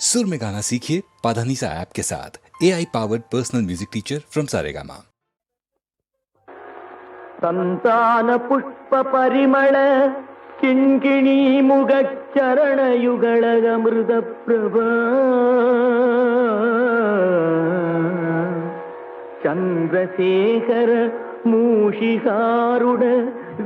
सुर में गाना सीखिए पाधानीसा ऐप के साथ। A I powered personal music teacher from Saregama संतान पुष्प परिमल, किंकिणी मुग चरण युग अमृत प्रभा। चंद्रशेखर मूषिकारुड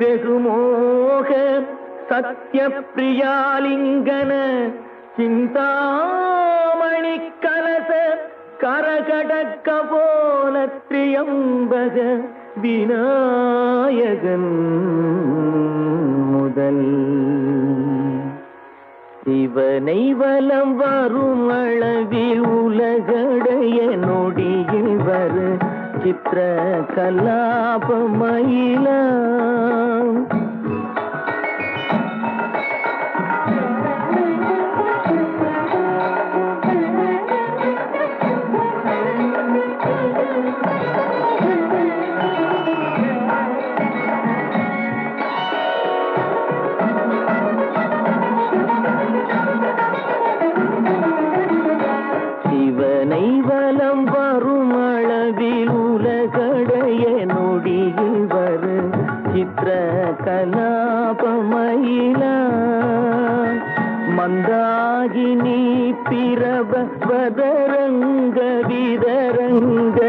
बहुमोह सत्य प्रियालिंगन சிந்தாமணி கலச கரகடக்க போல திரியம்பக விநாயகன் முதல். சிவனை வலம் வரும் அளவில் உலகடைய நொடியில் வரு சித்திர கலாபமயிலாம் பிரப வதரங்க விதரங்க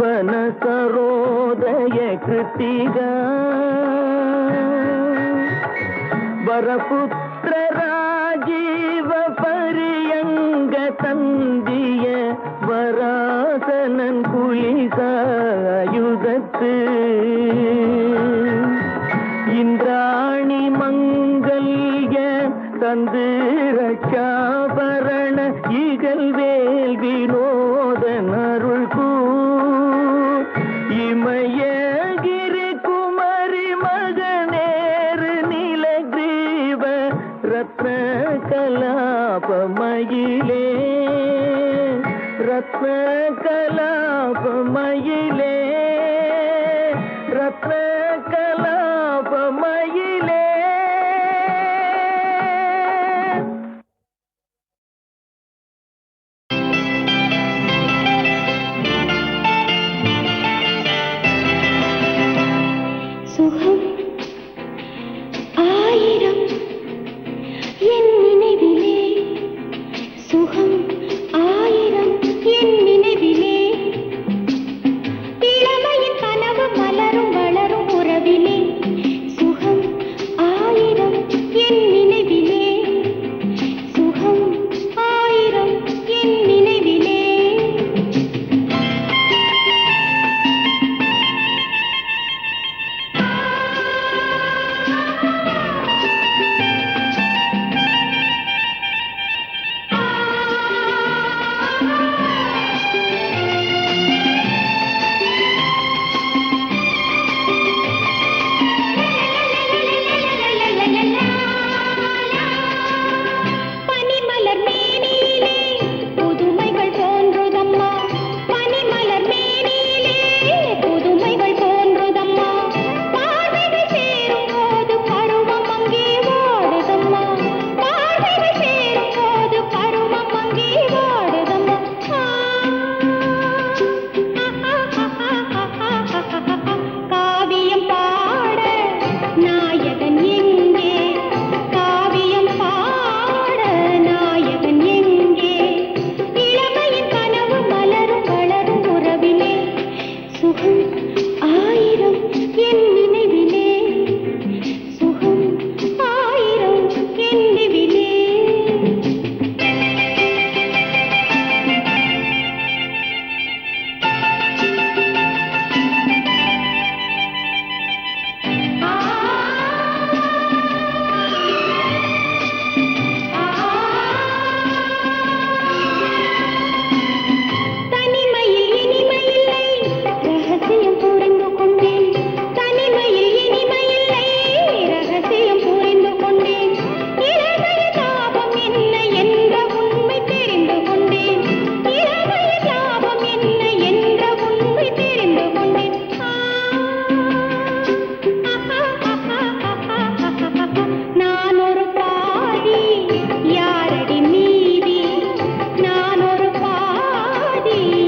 வனசரோதய கிருத்திக கலாபமயிலே ரத்ன கலாபமயிலே दी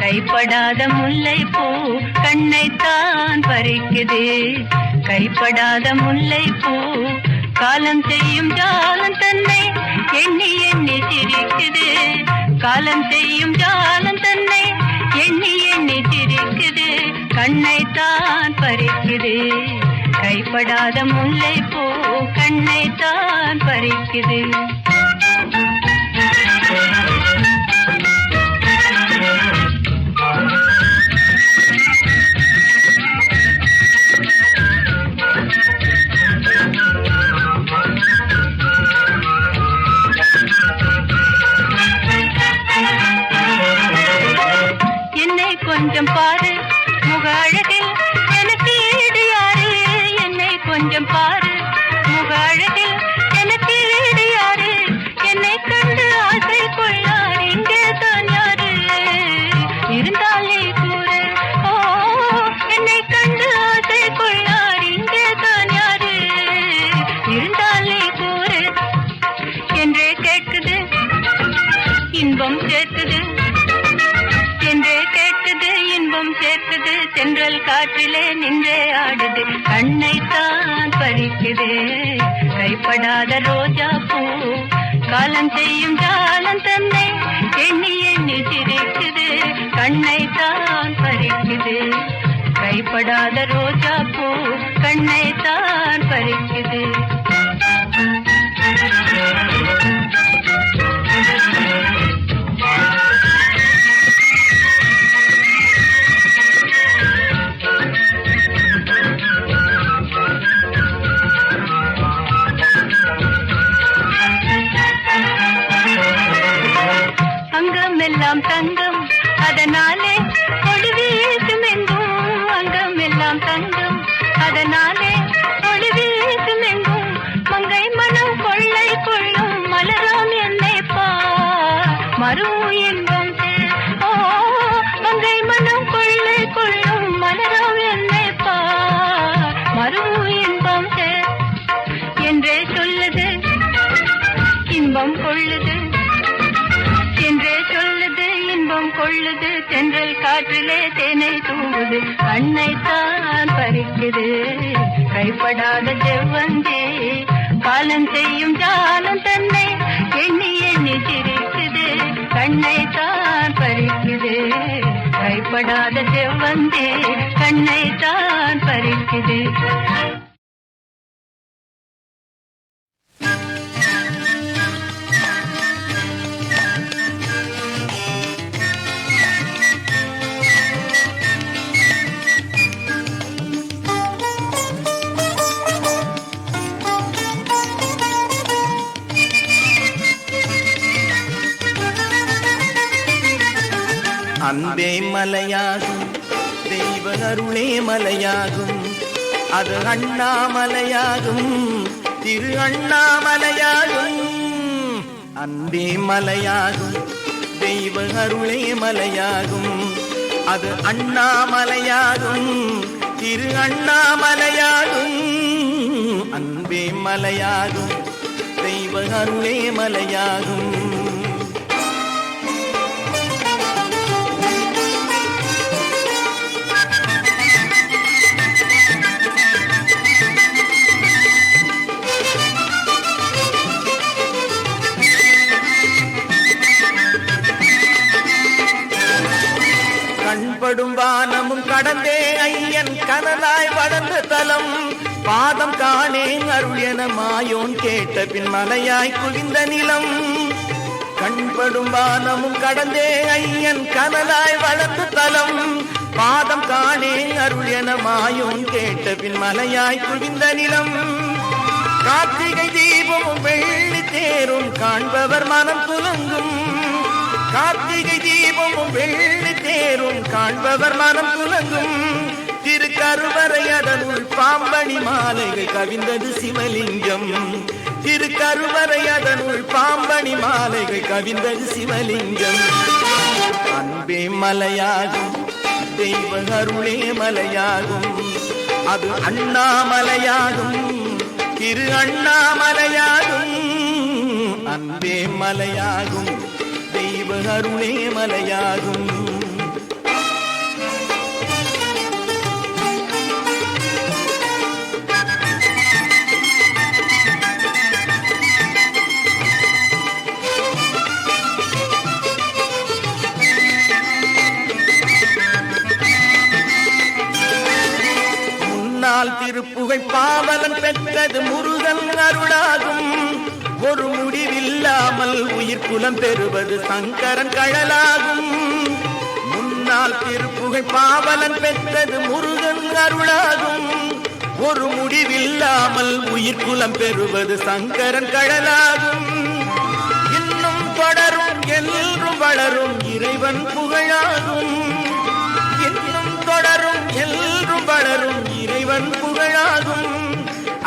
கைப்படாத முல்லை பூ கண்ணைத்தான் பறிக்குது. கைப்படாத முல்லை பூ காலம் செய்யும் ஜாலம் தன்னை எண்ணி எண்ணி சிரிக்குது. காலம் செய்யும் ஜாலம் தன்னை எண்ணி எண்ணி சிரிக்குது. கண்ணைத்தான் பறிக்குது. கைப்படாத முல்லை பூ கண்ணைத்தான் பறிக்குது. செய்யும் காலம் தன்னை எண்ணி எண்ணி சிரிக்குது. கண்ணை தான் பறிக்குது. கைப்படாத ரோஜா பூ கண்ணை தான் பறிக்குது. எல்லாம் தங்கம் அதனாலே ஒளி வீசும் எங்கும். அங்கம் எல்லாம் தங்கம் அதனாலே ஒளி வீசும் எங்கும். மங்கை மனம் கொள்ளை கொள்ளும். மலராம் என்னை பா மறு என்ப காற்றிலே தேனை தூவுது. கண்ணை தான் பறிக்குது. கைப்படாத செவ்வந்தே. காலம் செய்யும் ஜாலம் தன்னை எண்ணி எண்ணி சிரிக்குது. கண்ணை தான் பறிக்குது. கைப்படாத செவ்வந்தே. கண்ணை தான் பறிக்குது. அருளே மலையாகும். அது அண்ணாமலையாகும். திரு அண்ணாமலையாகும். அன்பே மலையாகும். தெய்வ அருளே மலையாகும். அது அண்ணாமலையாகும். திரு அண்ணாமலையாகும். அன்பே மலையாகும். தெய்வ அருளே மலையாகும். கண்படும் வானமும் கடந்தே ஐயன் கனலாய் வளர்ந்த தலம். பாதம் காணேன் அருள் என மாயோன் கேட்ட பின் மலையாய் குவிந்த நிலம். கண்படும் வானமும் கடந்தே ஐயன் கனலாய் வளர்ந்த தலம். பாதம் காணேன் அருள் என மாயோன் கேட்ட பின் மலையாய் குவிந்த நிலம். கார்த்திகை தீபமும் வெள்ளி தேரும் காண்பவர் மனம் துலங்கும். கார்த்திகை தீபமும் வெள்ளி தேரும் காண்பவர் மனம் துலங்கும். திருக்கருவறை அதனுள் பாம்பணி மாலைகள் கவிந்தது சிவலிங்கம். திரு கருவறை அதனுள் பாம்பணி மாலைகள் கவிந்தது சிவலிங்கம். அன்பே மலையாகும் தெய்வ அருளே மலையாகும். அது அண்ணாமலையாகும் திரு அண்ணாமலையாகும். அன்பே மலையாகும் தெய்வ தெய்வ அருளே மலையாகும். பாவலன் முருகன் அருளாகும். ஒரு முடிவில்லாமல் உயிர் குலம் பெறுவது சங்கரன் கழலாகும் முன்னால் திருப்புகழ் பாவலன் பெற்றது முருகன் அருளாகும். ஒரு முடிவில்லாமல் உயிர் குலம் பெறுவது சங்கரன் கழலாகும் இன்னும் தொடரும் என்றும் வளரும் இறைவன் புகழாகும்.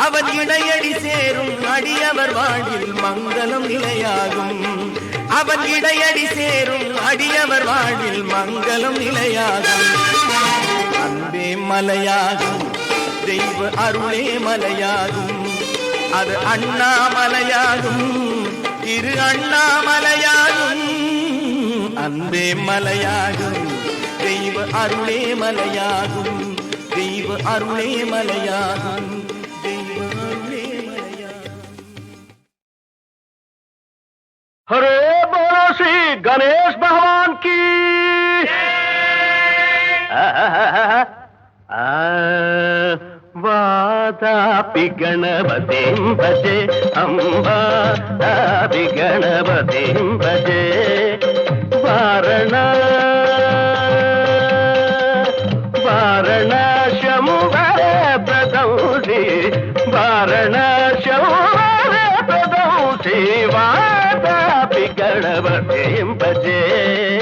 அவன் இடையடி சேரும். அடியவர் வாழ்வில் மங்களம் நிலையாகும். அவன் இடையடி சேரும். அடியவர் வாழ்வில் மங்களம் நிலையாகும். அன்பே மலையாகும். தெய்வ அருளே மலையாகும். அது அண்ணாமலையாகும். இரு அண்ணாமலையாகும். அன்பே மலையாகும். தெய்வ அருளே மலையாகும். தெய்வ அருளே மலையாகும். हरे बोलो श्री गणेश भगवान की। वादापि गणपतिं भजे अम्बापि गणपतिं भजे, वारण वारणाशं वरप्रदंसि बजे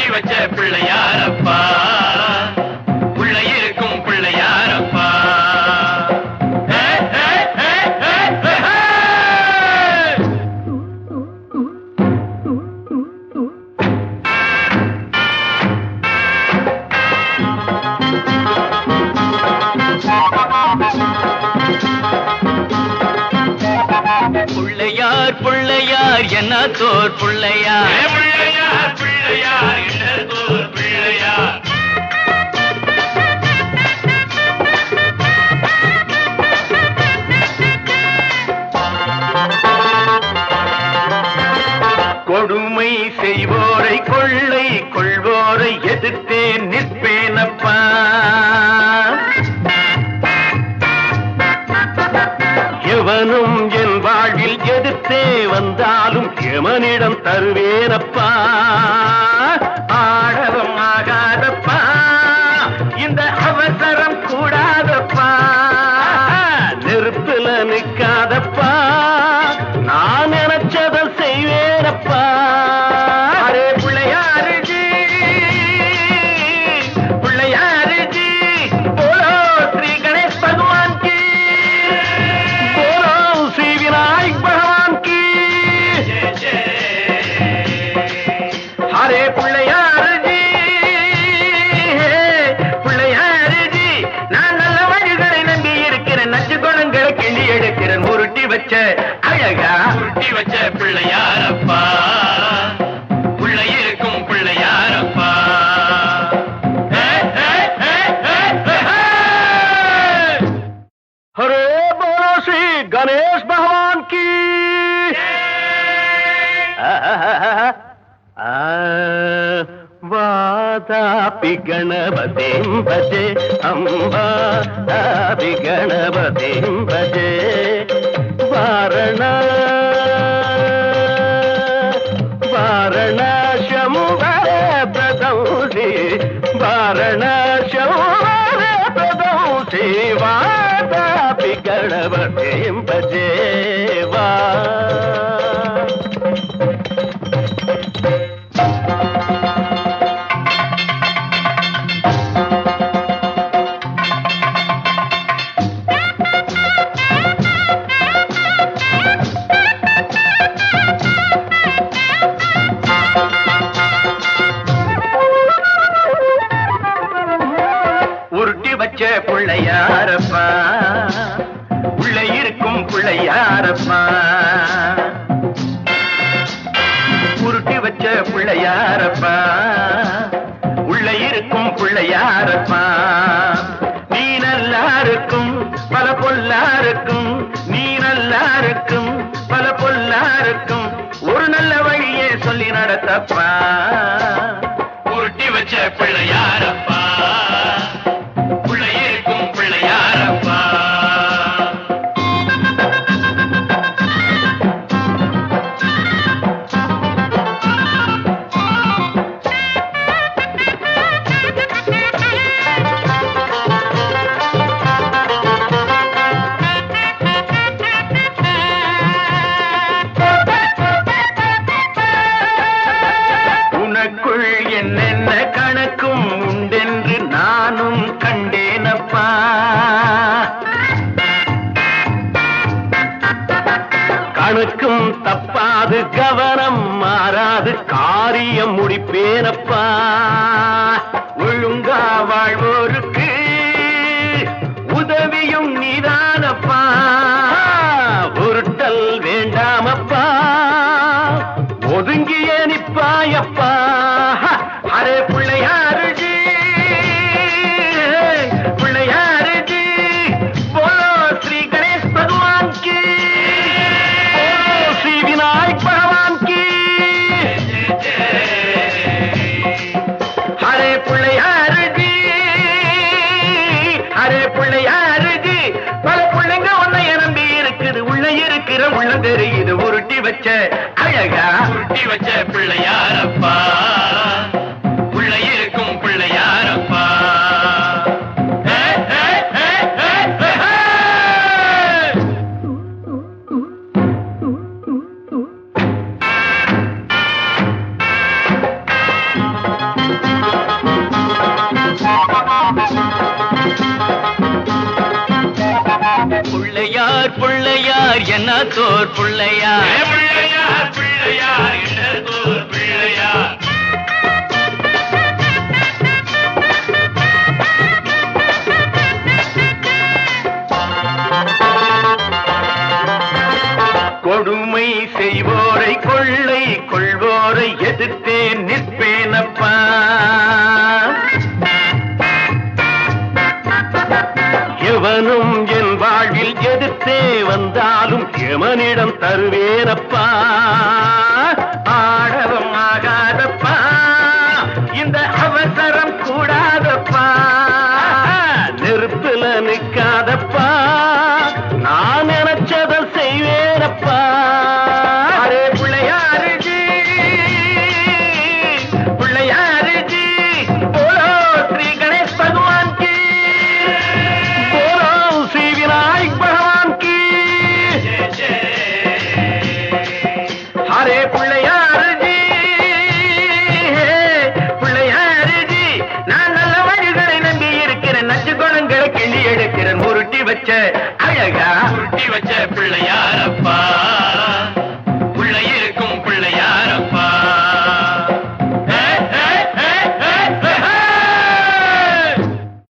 கட்டி வச்ச பிள்ளையாரப்பா. உள்ள இருக்கும் பிள்ளையாரப்பா. பிள்ளையார் பிள்ளையார் என்ன தோர் பிள்ளையார் எமனிடம் தருவேனப்பா. అంబాది గణపతి భజే వారణ వారణాశము ప్రదౌషి వారణాశము ప్రదౌషి వాదాపి గణపతి భజే பிள்ளையாரப்பா. உள்ள இருக்கும் பிள்ளையாரப்பா. நீ நல்லா இருக்கும் பல பொல்லா இருக்கும் நீ நல்லா இருக்கும் பல பொல்லா இருக்கும் ஒரு நல்ல வழியே சொல்லி நடத்தப்பா. காரியம் முடிப்பேனப்பா. ஒழுங்கா வாழ்வோருக்கு உதவியும் நீதானப்பா. தெரியுது வச்ச அழகா. உருட்டி வச்ச பிள்ளையாரப்பா. பிள்ளையார் பிள்ளையார் என்ன தோர் பிள்ளையார்? பிள்ளையார் பிள்ளையார் என்ன தோர் பிள்ளையார்? கொடுமை செய்வோரை கொள்ளை கொள்வோரை எதிர்த்தே நிற்பேனப்பா. எவனும் என் எதிர்த்தே வந்தாலும் எமனிடம் தருவேனப்பா. ஆடவும் ஆகாதப்பா. இந்த அவசரம் கூடாதப்பா. நெருப்புல நிற்காதப்பா. பிள்ளையார்